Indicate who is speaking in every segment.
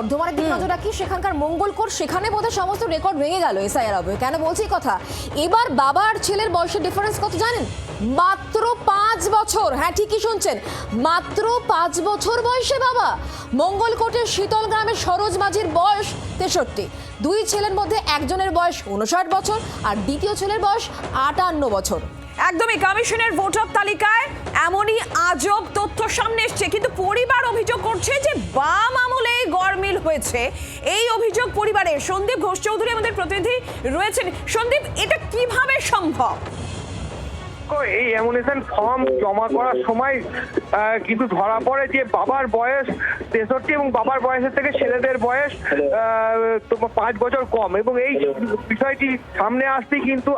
Speaker 1: বর্ধমানের দিকে নজর রাখি সেখানকার মঙ্গলকোট সেখানে বোধহয় সমস্ত রেকর্ড ভেঙে গেল এসআইআর হবে কেন বলছি কথা? এবার বাবা আর ছেলের বয়সের ডিফারেন্স কত জানেন? মাত্র পাঁচ বছর। হ্যাঁ ঠিকই শুনছেন। মাত্র পাঁচ বছর বয়সে বাবা। মঙ্গলকোটের শীতল গ্রামের সরোজ মাঝির বয়স তেষট্টি। দুই ছেলের মধ্যে একজনের বয়স উনষাট বছর আর দ্বিতীয় ছেলের বয়স আটান্ন বছর।
Speaker 2: একদমই কমিশনের ভোটার তালিকায় এমনই আজব তথ্য সামনে এসছে। কিন্তু পরিবার অভিযোগ করছে যে বাম হয়েছে। এই অভিযোগ পরিবারে সন্দীপ ঘোষ চৌধুরী আমাদের প্রতিনিধি রয়েছেন। সন্দীপ, এটা কীভাবে সম্ভব?
Speaker 3: এই অ্যামুনেশন ফর্ম জমা করার সময় কিন্তু ধরা পড়ে যে বাবার বয়স তেষট্টি এবং বাবার বয়সের থেকে ছেলেদের বয়স আহ, তোমার পাঁচ বছর কম। এবং এই বিষয়টি সামনে আসতেই কিন্তু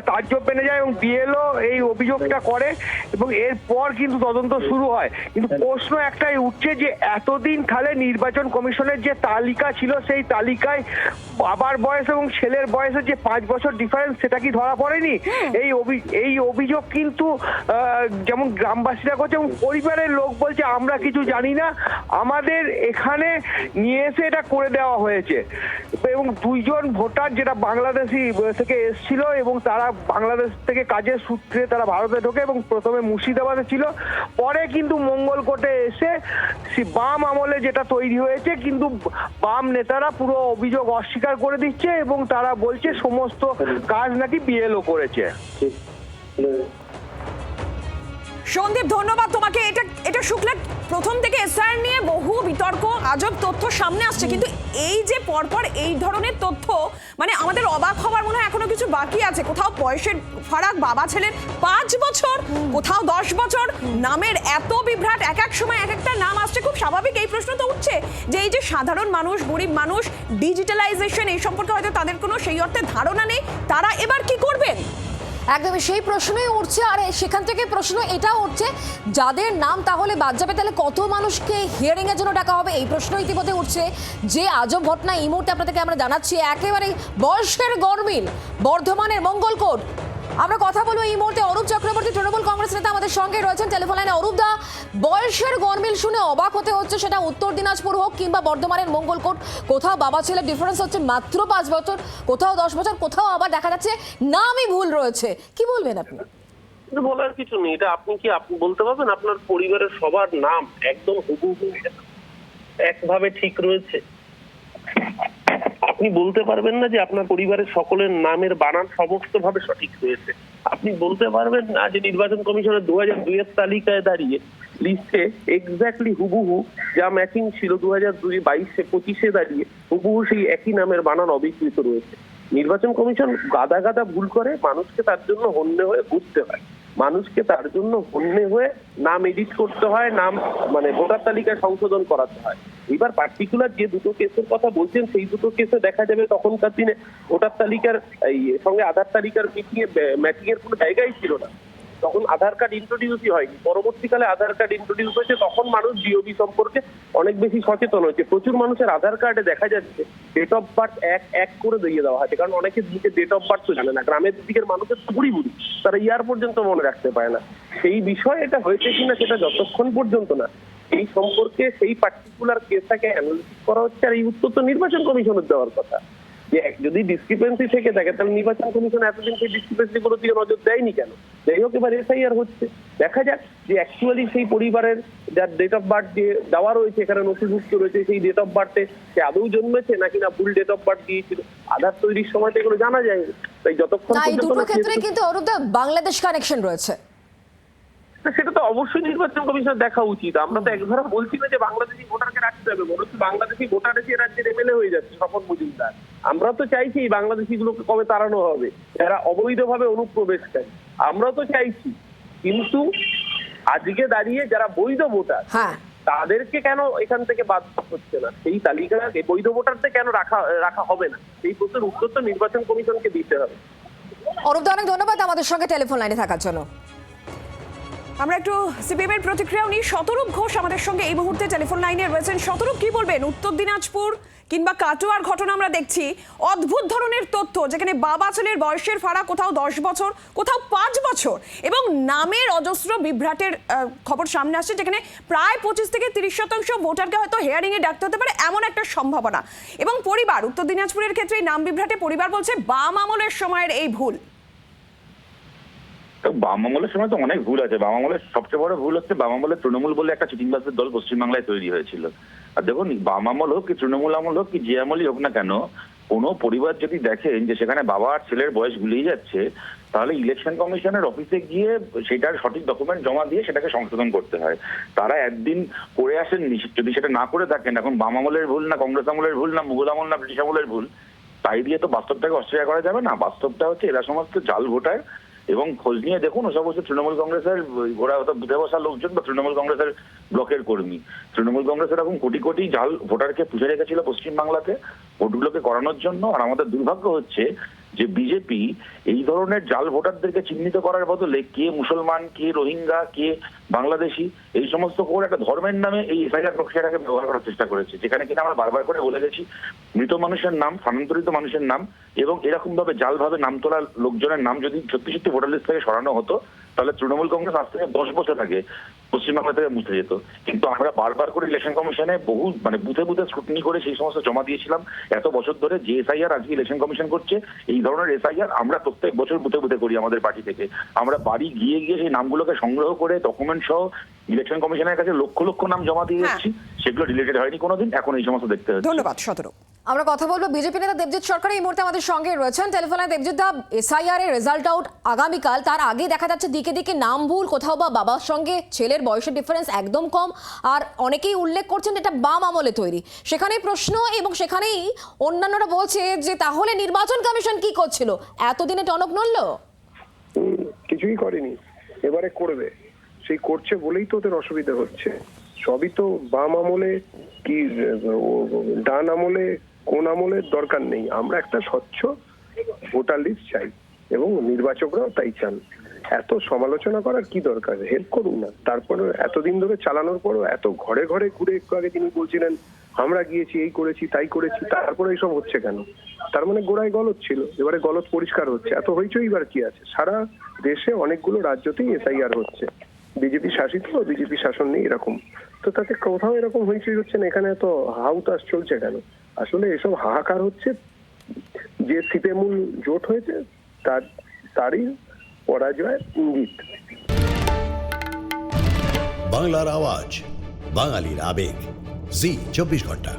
Speaker 3: তাজ্জব বেড়ে যায় এবং বিএলও এই অভিযোগটা করে এবং এরপর কিন্তু তদন্ত শুরু হয়। কিন্তু প্রশ্ন একটাই উঠছে যে এতদিন তাহলে নির্বাচন কমিশনের যে তালিকা ছিল সেই তালিকায় বাবার বয়স এবং ছেলের বয়সের যে পাঁচ বছর ডিফারেন্স সেটা কি ধরা পড়েনি? এই অভি- এই অভিযোগ কিন্তু যেমন গ্রামবাসীরা করছে এবং পরিবারের লোক বলছে, আমরা কিছু জানি না। আমাদের এখানে নিয়ে এসে এটা করে দেওয়া হয়েছে। এবং দুইজন ভোটার যেটা বাংলাদেশি থেকে এসেছিল এবং তারা বাংলাদেশ থেকে কাজের সূত্রে তারা ভারতে ঢোকে এবং প্রথমে মুর্শিদাবাদে ছিল। পরে কিন্তু মঙ্গলকোটে এসে বাম আমলে যেটা তৈরি হয়েছে, কিন্তু বাম নেতারা পুরো অভিযোগ অস্বীকার করে দিচ্ছে এবং তারা বলছে, সমস্ত কাজ নাকি বিএলও করেছে।
Speaker 2: সন্দীপ ধন্যবাদ তোমাকে। এটা এটা শুক্লা প্রথম থেকে এসআইআর নিয়ে বহু বিতর্ক আজব তথ্য সামনে আসছে। কিন্তু এই যে পরপর এই ধরনের তথ্য মানে আমাদের অবাক হওয়ার মনে হয় এখনও কিছু বাকি আছে। কোথাও বয়সের ফারাক বাবা ছেলের পাঁচ বছর কোথাও দশ বছর নামের এত বিভ্রাট এক এক সময় এক একটা নাম আসছে। খুব স্বাভাবিক এই প্রশ্ন তো উঠছে যে এই যে সাধারণ মানুষ গরিব মানুষ ডিজিটালাইজেশন এই সম্পর্কে হয়তো তাদের কোনো সেই অর্থে ধারণা নেই। তারা এবার কি করবেন?
Speaker 1: একদমই সেই প্রশ্নই উঠছে, আর সেখান থেকে প্রশ্ন এটা উঠছে, যাদের নাম তাহলে বাদ যাবে, তাহলে কত মানুষকে হিয়ারিং এর জন্য ডাকা হবে? এই প্রশ্ন ইতিমধ্যে উঠছে যে আজব ঘটনা এই মুহূর্তে আপনাদেরকে আমরা জানাচ্ছি একেবারে বয়সের গরমিল, বর্ধমানের মঙ্গলকোট। আমরা কথা বলব এই মুহূর্তে অরূপ চক্রবর্তী, তৃণমূল কংগ্রেস নেতা আমাদের সঙ্গে রয়েছেন টেলিফোন লাইনে অরূপ দা। বয়সের গরমিল শুনে অবাক হতে হচ্ছে, সেটা উত্তর দিনাজপুর হোক কিংবা বর্ধমানের মঙ্গলকোট। কোথাও বাবা ছেলের ডিফারেন্স হচ্ছে মাত্র পাঁচ বছর, কোথাও দশ বছর, কোথাও আবার দেখা যাচ্ছে নামই ভুল রয়েছে। কি বলবেন আপনি?
Speaker 4: বলার কিছু নেই, এটা আপনি কি আপনি বলতে পারবেন? আপনার পরিবারের সবার নাম একদম হুবহু একভাবে ঠিক রয়েছে। আপনি বলতে পারবেন না যে আপনার পরিবারের সকলের নামের বানান সমস্ত ভাবে সঠিক রয়েছে আপনি বলতে পারবেন না যে নির্বাচন কমিশনের দু হাজার দুইয়ের তালিকায় দাঁড়িয়ে লিস্টে এক্স্যাক্টলি হুবহু যা ম্যাচিং ছিল দু হাজার দুই বাইশে, পঁচিশে দাঁড়িয়ে হুবহু সেই একই নামের বানান অবিকৃত রয়েছে। নির্বাচন কমিশন গাদা গাদা ভুল করে মানুষকে তার জন্য হন্যে হয়ে বুঝতে হয়। মানুষকে তার জন্য হন্যে হয়ে নাম এডিট করতে হয়, নাম মানে ভোটার তালিকায় সংশোধন করাতে হয়। এবার পার্টিকুলার যে দুটো কেসের কথা বলছেন, সেই দুটো কেসে দেখা যাবে তখনকার দিনে ভোটার তালিকার, এই সঙ্গে আধার তালিকার মিটিয়ে ম্যাচিং এর কোনো জায়গাই ছিল না। তখন আধার কার্ড ইন্ট্রোডিউসই হয়নি। পরবর্তীকালে আধার কার্ড ইন্ট্রোডিউস হয়েছে, তখন মানুষ ডিওবি সম্পর্কে অনেক বেশি সচেতন হয়েছে। প্রচুর মানুষের আধার কার্ডে দেখা যাচ্ছে ডেট অফ বার্থ এক এক করে দিয়ে দেওয়া হয়েছে। কারণ অনেকে দিকে ডেট অফ বার্থ তো জানে না। গ্রামের দিকের মানুষের বুড়ি বুড়ি, তারা ইয়ার পর্যন্ত মনে রাখতে পারে না। সেই বিষয়ে এটা হয়েছে কিনা সেটা যতক্ষণ পর্যন্ত না এই সম্পর্কে সেই পার্টিকুলার কেসটাকে অ্যানালিসিস করা হচ্ছে আর এই উত্তর তো নির্বাচন কমিশনের দেওয়ার কথা। যে যদি ডিসক্রিপেন্সি থেকে থাকে তাহলে নির্বাচন কমিশন এতদিন সেই ডিসক্রিপেন্সি গুলো দিয়ে নজর দেয়নি কেন? যাই হোক এবার এসআইআর হচ্ছে। দেখা যাক যে অ্যাকচুয়ালি সেই পরিবারের যার ডেট অফ বার্থ দিয়ে দেওয়া রয়েছে এখানে নথিভুক্ত রয়েছে সেই ডেট অফ বার্থে সে আদৌ জন্মেছে নাকি না ভুল ডেট অফ বার্থ দিয়েছিল? আধার তৈরির সময় তো এগুলো জানা যায়নি। তাই যতক্ষণ পর্যন্ত
Speaker 1: দুটো ক্ষেত্রে কিন্তু অরূপ বাংলাদেশ কানেকশন রয়েছে।
Speaker 4: সেটা তো অবশ্যই নির্বাচন কমিশন দেখা উচিত। আমরা তো একধারা বলছি না যে বাংলাদেশি ভোটারকে রাখতে হবে। বরঞ্চ বাংলাদেশি ভোটার এসে রাজ্যের এমএলএ হয়ে যাচ্ছে স্বপন মজুমদার। আমরা তো চাইছি এই বাংলাদেশি গুলোকে কবে তাড়ানো হবে। যারা অবৈধভাবে অনুপ্রবেশকারী। আমরা তো চাইছি। কিন্তু আজকে দাঁড়িয়ে যারা বৈধ ভোটার
Speaker 1: হ্যাঁ।
Speaker 4: তাদেরকে কেন এখান থেকে বাদ হচ্ছে না? সেই তালিকা বৈধ ভোটারদের কেন রাখা রাখা হবে না? সেই প্রশ্নের উত্তর তো নির্বাচন কমিশনকে দিতে হবে।
Speaker 1: অরূপ অনেক ধন্যবাদ আমাদের সঙ্গে টেলিফোন লাইনে থাকার জন্য।
Speaker 2: আমরা একটু সিপিএম এর প্রতিক্রিয়াও নিই। শতরূপ ঘোষ আমাদের সঙ্গে এই মুহূর্তে টেলিফোন লাইনে রয়েছেন। শতরূপ কি বলবেন? উত্তর দিনাজপুর কিংবা কাটোয়ার ঘটনা আমরা দেখছি। অদ্ভুত ধরনের তথ্য, যেখানে বাবা ছেলের বয়সের ফাড়া কোথাও দশ বছর, কোথাও পাঁচ বছর, এবং নামের অজস্র বিভ্রাটের খবর সামনে আসছে, যেখানে প্রায় পঁচিশ থেকে তিরিশ শতাংশ ভোটারকে হয়তো হেয়ারিং এ ডাকতে হতে পারে, এমন একটা সম্ভাবনা। এবং পরিবার, উত্তর দিনাজপুরের ক্ষেত্রে নাম বিভ্রাটে পরিবার বলছে, বাম আমলের সময়ের এই ভুল।
Speaker 5: বাম আমলের সময় তো অনেক ভুল আছে। বাম আমলের সবচেয়ে বড় ভুল হচ্ছে বাম আমলের তৃণমূল বলে একটা চিটিংবাজের দল পশ্চিমবাংলায় তৈরি হয়েছিল। আর দেখুন, বাম আমল হোক কি তৃণমূল আমল হোক কি যে আমলই হোক না কেন, কোনো পরিবার যদি দেখেন যে সেখানে বাবা আর ছেলের বয়স গুলিয়ে যাচ্ছে, তাহলে ইলেকশন কমিশনের অফিসে গিয়ে সেটার সঠিক ডকুমেন্ট জমা দিয়ে সেটাকে সংশোধন করতে হয়। তারা একদিন করে আসেননি, যদি সেটা না করে থাকেন, এখন বাম আমলের ভুল না কংগ্রেস আমলের ভুল না মুঘল আমল না ব্রিটিশ আমলের ভুল, তাই দিয়ে তো বাস্তবটাকে অস্বীকার করা যাবে না। বাস্তবটা হচ্ছে এরা সমস্ত জাল ভোটার এবং খোঁজ নিয়ে দেখুন, ওসব হচ্ছে তৃণমূল কংগ্রেসের ওরা বসা লোকজন বা তৃণমূল কংগ্রেসের ব্লকের কর্মী। তৃণমূল কংগ্রেস এরকম কোটি কোটি জাল ভোটারকে পুষে রেখেছিল পশ্চিমবাংলাতে, ভোটগুলোকে করানোর জন্য। আর আমাদের দুর্ভাগ্য হচ্ছে যে বিজেপি এই ধরনের জাল ভোটারদেরকে চিহ্নিত করার বদলে কে মুসলমান, কে রোহিঙ্গা, কে বাংলাদেশি, এই সমস্ত করে একটা ধর্মের নামে এই এফআইআর প্রক্রিয়াটাকে ব্যবহার করার চেষ্টা করেছে। যেখানে কিনা আমরা বারবার করে বলে গেছি, মৃত মানুষের নাম, স্থানান্তরিত মানুষের নাম এবং এরকম ভাবে জালভাবে নাম তোলা লোকজনের নাম যদি সত্যি সত্যি ভোটার লিস্ট থেকে সরানো হতো তাহলে তৃণমূল কংগ্রেস আজ থেকে দশ বছর আগে পশ্চিমবাংলা থেকে মুছে যেত। কিন্তু আমরা বারবার করে ইলেকশন কমিশনে বহু মানে বুথে বুথে স্ক্রুটনি করে সেই সমস্ত জমা দিয়েছিলাম। এত বছর ধরে যে এসআইআর আজকে ইলেকশন কমিশন করছে এই ধরনের এসআইআর আমরা প্রত্যেক বছর বুথে বুথে করি আমাদের পার্টি থেকে। আমরা বাড়ি গিয়ে গিয়ে সেই নামগুলোকে সংগ্রহ করে ডকুমেন্ট সহ ইলেকশন কমিশনের কাছে লক্ষ লক্ষ নাম জমা দিয়ে
Speaker 2: হ্যাঁ।
Speaker 5: যাচ্ছি। সেগুলো রিলেটেড হয়নি কোনোদিন এখন এই সমস্ত দেখতে হচ্ছে।
Speaker 2: ধন্যবাদ শতরূপ
Speaker 1: আমরা কথা বলব বিজেপি নেতা দেবজিৎ সরকার এই মুহূর্তে আমাদের সঙ্গে রয়েছেন। টেলিফোনে দেবজিৎ দা এসআইআর এর রেজাল্ট আউট আগামীকাল। তার আগে দেখা যাচ্ছে দিকে দিকে নাম ভুল, কোথাও বা বাবার সঙ্গে ছেলের বয়সের ডিফারেন্স একদম কম। আর অনেকেই উল্লেখ করছেন এটা বাম আমলে তৈরি। সেখানেই প্রশ্ন এবং সেখানেই অন্যান্যরা বলছে যে, তাহলে নির্বাচন কমিশন কি করছিল? এতদিনে টনক নড়লো?
Speaker 6: কিছুই করেনি। এবারে করবে। সেই করছে বলেই তো ওদের অসুবিধা হচ্ছে। সবই তো বাম আমলে কি ডান আমলে কোন আমলের দরকার নেই। আমরা একটা স্বচ্ছ ভোটার লিস্ট চাই এবং নির্বাচকরাও তাই চান। এত সমালোচনা করার কি দরকার? হেল্প করুন না। তারপরে এতদিন ধরে চালানোর পরও এত ঘরে ঘরে ঘুরে একটু আগে তিনি বলছিলেন, আমরা গিয়েছি, এই করেছি, তাই করেছি, তারপরে এইসব হচ্ছে কেন? তার মানে গোড়ায় গলত ছিল, এবারে গলত পরিষ্কার হচ্ছে। এত হইচই এবার কি আছে? সারা দেশে অনেকগুলো রাজ্যতেই এসআইআর হচ্ছে। বিজেপি শাসিত, বিজেপি শাসন নেই এরকম। তো তাতে কোথাও এরকম হইচই হচ্ছে না? এখানে তো হাউতাস চলছে কেন? আসলে এসব হাহাকার হচ্ছে। যে সিপেমূল জোট হয়েছে, তার, তারই পরাজয় ইঙ্গিত।
Speaker 7: বাংলার আওয়াজ, বাঙালির আবেগ। জি, চব্বিশ ঘণ্টা।